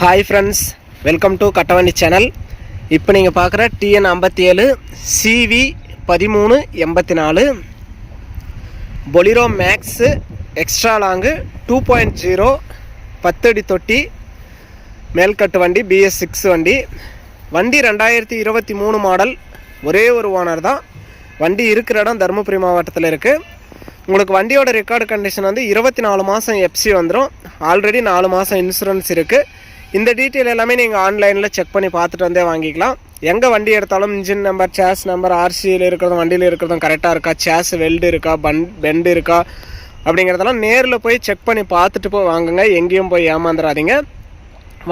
Hi friends welcome to Kattavandi channel இப்போ நீங்கள் பார்க்குற டிஎன் ஐம்பத்தி ஏழு சிவி பதிமூணு எண்பத்தி நாலு Bolero max extra long two point zero பத்தடி தொட்டி மேல்கட்டு வண்டி பிஎஸ் சிக்ஸ் வண்டி. வண்டி ரெண்டாயிரத்தி இருபத்தி மூணு மாடல் ஒரே ஒரு ஓனர் தான். வண்டி இருக்கிற இடம் தருமபுரி மாவட்டத்தில் இருக்குது உங்களுக்கு வண்டியோட ரெக்கார்டு கண்டிஷன் வந்து இருபத்தி நாலு மாதம் எஃப்சி வந்துடும் ஆல்ரெடி நாலு மாதம் இன்சூரன்ஸ் இருக்குது இந்த டீட்டெயில் எல்லாமே நீங்கள் ஆன்லைனில் செக் பண்ணி பார்த்துட்டு வந்தே வாங்கிக்கலாம். எங்கே வண்டி எடுத்தாலும் இன்ஜின் நம்பர் சேஸ் நம்பர் ஆர்சியில் இருக்கிறதும் வண்டியில் இருக்கிறதும் கரெக்டாக இருக்கா? சேஸ் வெல்டு இருக்கா? பன் பெண்டு இருக்கா? அப்படிங்கிறதெல்லாம் நேரில் போய் செக் பண்ணி பார்த்துட்டு போய் வாங்குங்க. எங்கேயும் போய் ஏமாந்துடாதீங்க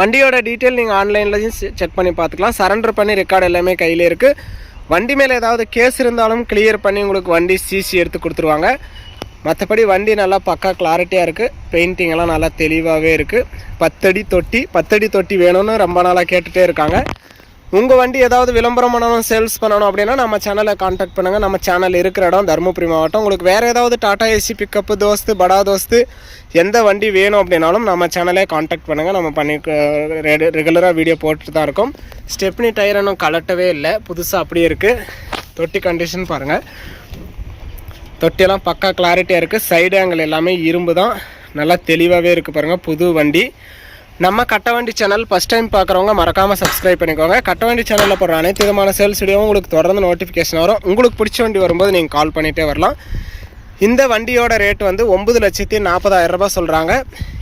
வண்டியோட டீட்டெயில் நீங்கள் ஆன்லைன்லையும் செக் பண்ணி பார்த்துக்கலாம். சரண்டர் பண்ணி ரெக்கார்டு எல்லாமே கையில் இருக்குது வண்டி மேலே ஏதாவது கேஸ் இருந்தாலும் கிளியர் பண்ணி உங்களுக்கு வண்டி சிசி எடுத்து கொடுத்துருவாங்க. மற்றபடி வண்டி நல்லா பக்கா கிளாரிட்டியாக இருக்குது பெயிண்டிங் எல்லாம் நல்லா தெளிவாகவே இருக்குது பத்தடி தொட்டி பத்தடி தொட்டி வேணும்னு ரொம்ப நாளாக கேட்டுகிட்டே இருக்காங்க. உங்கள் வண்டி ஏதாவது விளம்பரம் பண்ணணும் சேல்ஸ் பண்ணணும் அப்படின்னா நம்ம சேனலை காண்டாக்ட் பண்ணுங்கள் நம்ம சேனல் இருக்கிற இடம் தருமபுரி மாவட்டம். உங்களுக்கு வேறு ஏதாவது டாடா ஏசி பிக்கப்பு தோஸ்து படா தோஸ்து எந்த வண்டி வேணும் அப்படின்னாலும் நம்ம சேனலே காண்டாக்ட் பண்ணுங்கள் நம்ம பண்ணி ரெகுலராக வீடியோ போட்டுட்டு தான் இருக்கோம். ஸ்டெப்னி டயர் இன்னும் கலட்டவே இல்லை. புதுசாக அப்படியே இருக்குது தொட்டி கண்டிஷன் பாருங்கள் தொட்டியெல்லாம் பக்கா கிளாரிட்டியாக இருக்குது சைடு ஆங்கிள் எல்லாமே இரும்பு தான் நல்லா தெளிவாகவே இருக்குது பாருங்கள் புது வண்டி. நம்ம கட்டவண்டி சேனல் ஃபஸ்ட் டைம் பார்க்குறவங்க மறக்காமல் சப்ஸ்கிரைப் பண்ணிக்கோங்க. கட்டவண்டி சேனலில் போடுற அனைத்து விதமான சேல்ஸ் வீடியோவும் உங்களுக்கு தொடர்ந்து நோட்டிஃபிகேஷன் வரும். உங்களுக்கு பிடிச்ச வண்டி வரும்போது நீங்கள் கால் பண்ணிகிட்டே வரலாம். இந்த வண்டியோட ரேட் வந்து ஒம்பது லட்சத்தி நாற்பதாயிரம் சொல்கிறாங்க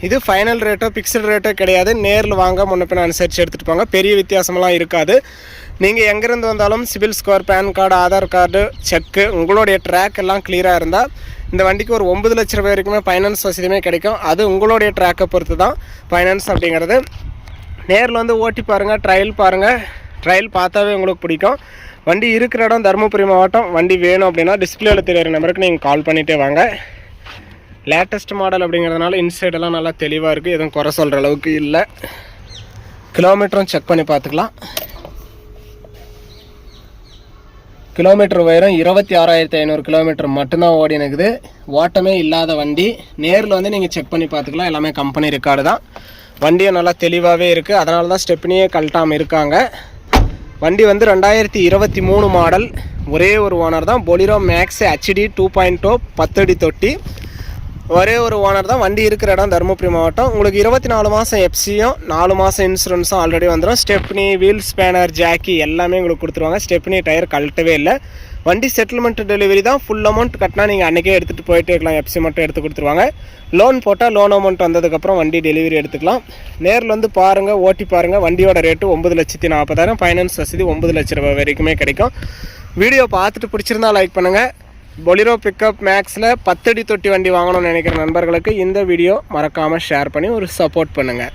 இது ஃபைனல் ரேட்டோ பிக்சட் ரேட்டோ கிடையாது. நேரில் வாங்க முன்ன பின்ன அனுசரித்து எடுத்துகிட்டு போங்க. பெரிய வித்தியாசமெல்லாம் இருக்காது. நீங்கள் எங்கேருந்து வந்தாலும் CIBIL score PAN card Aadhaar card check உங்களுடைய ட்ராக் எல்லாம் கிளியராக இருந்தால் இந்த வண்டிக்கு ஒரு ஒம்பது லட்ச ரூபாய் வரைக்குமே ஃபைனான்ஸ் வசதியுமே கிடைக்கும். அது உங்களுடைய ட்ராக்கை பொறுத்து தான் ஃபைனான்ஸ் அப்படிங்கிறது. நேரில் வந்து ஓட்டி பாருங்கள் ட்ரையல் பாருங்கள் ட்ரையல் பார்த்தாவே உங்களுக்கு பிடிக்கும். வண்டி இருக்கிற இடம் தருமபுரி மாவட்டம். வண்டி வேணும் அப்படின்னா டிஸ்பிளேல தெரியிற நம்பருக்கு நீங்கள் கால் பண்ணிகிட்டே வாங்க. லேட்டஸ்ட் மாடல் அப்படிங்கிறதுனால இன்சைடெல்லாம் நல்லா தெளிவாக இருக்குது எதுவும் குறை சொல்கிற அளவுக்கு இல்லை. கிலோமீட்டரும் செக் பண்ணி பார்த்துக்கலாம். கிலோமீட்டர் உயரம் இருபத்தி ஆறாயிரத்தி ஐநூறு கிலோமீட்டர் மட்டும்தான் ஓடி இருக்குது ஓட்டமே இல்லாத வண்டி. நேரில் வந்து நீங்கள் செக் பண்ணி பார்த்துக்கலாம். எல்லாமே கம்பெனி ரெக்கார்டு தான். வண்டியும் நல்லா தெளிவாகவே இருக்குது அதனால தான் ஸ்டெப்னியே கழட்டாமல் இருக்காங்க. வண்டி வந்து ரெண்டாயிரத்தி இருபத்தி மூணு மாடல் ஒரே ஒரு ஓனர் தான். Bolero max HD two point two பத்தடி தொட்டி. ஒரே ஒரு ஓனர் தான். வண்டி இருக்கிற இடம் தருமபுரி மாவட்டம். உங்களுக்கு இருபத்தி நாலு மாதம் எஃப்சியும் நாலு மாதம் இன்சூரன்ஸும் ஆல்ரெடி வந்துடும் ஸ்டெப்னி வீல் ஸ்பேனர் ஜாக்கி எல்லாமே உங்களுக்கு கொடுத்துருவாங்க. ஸ்டெப்னி டயர் கழட்டவே இல்லை. வண்டி செட்டில்மெண்ட் டெலிவரி தான் ஃபுல் அமௌண்ட் கட்டினா நீங்கள் அன்றைக்கே எடுத்துகிட்டு போயிட்டே இருக்கலாம். எஃப்சி மட்டும் எடுத்து கொடுத்துருவாங்க. லோன் போட்டால் லோன் அமௌண்ட் வந்ததுக்கப்புறம் வண்டி டெலிவரி எடுத்துக்கலாம். நேரில் வந்து பாருங்கள் ஓட்டி பாருங்கள் வண்டியோட ரேட்டு ஒம்பது லட்சத்தி நாற்பதாயிரம். ஃபைனான்ஸ் வசதி ஒம்பது லட்ச ரூபாய் வரைக்குமே கிடைக்கும். வீடியோ பார்த்துட்டு பிடிச்சிருந்தா லைக் பண்ணுங்கள் பொலிரோ பிக்கப் மேக்ஸில் பத்தடி தொட்டி வண்டி வாங்கணும்னு நினைக்கிற நண்பர்களுக்கு இந்த வீடியோ மறக்காமல் ஷேர் பண்ணி ஒரு சப்போர்ட் பண்ணுங்கள்